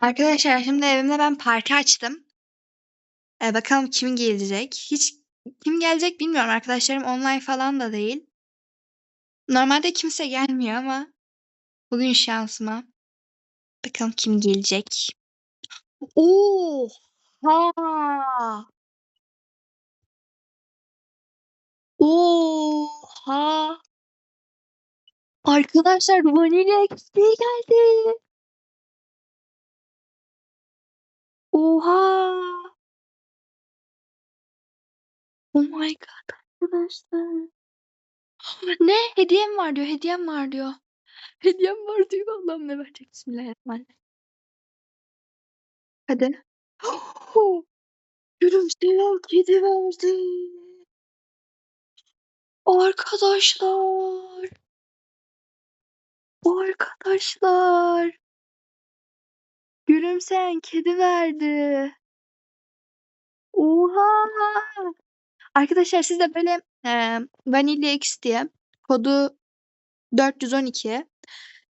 Arkadaşlar şimdi evimde ben parti açtım. Eee, bakalım kim gelecek? Hiç kim gelecek bilmiyorum. Arkadaşlarım online falan da değil. Normalde kimse gelmiyor ama bugün şansıma. Bakalım kim gelecek? Oha! Oha! Arkadaşlar Vanilla XP geldi. Oha! Oh my god arkadaşlar. Ne? Hediyem var diyor, hediyem var diyor. Hediyem var diyor. Allah'ım ne verecek? Bismillahirrahmanirrahim. Hadi. Gülümseyen kedi verdi. Arkadaşlar. Arkadaşlar. Gülümseyen kedi verdi. Oha! Arkadaşlar siz de böyle eee Vanilla X diye kodu 412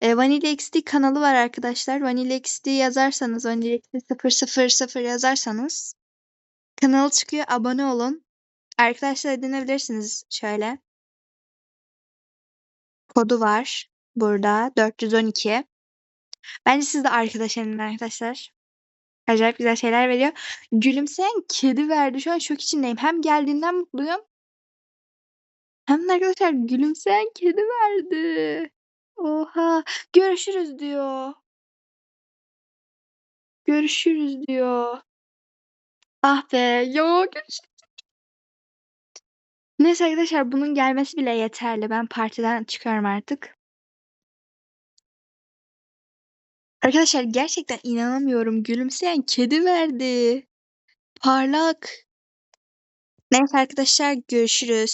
eee, Vanilla XD kanalı var arkadaşlar. Vanilla XD yazarsanız Vanilla XD 000 yazarsanız kanalı çıkıyor. Abone olun. Arkadaşlar edinebilirsiniz şöyle. Kodu var burada 412. Bence siz de arkadaş edinin arkadaşlar. Acayip güzel şeyler veriyor. Gülümseyen kedi verdi. Şu an şok içindeyim. Hem geldiğinden mutluyum. Hem de arkadaşlar gülümseyen kedi verdi. Oha! Görüşürüz diyor. Görüşürüz diyor. Ah be! Ya görüşürüz. Neyse arkadaşlar bunun gelmesi bile yeterli. Ben partiden çıkıyorum artık. Arkadaşlar gerçekten inanamıyorum. Gülümseyen kedi verdi. Parlak. Neyse arkadaşlar görüşürüz.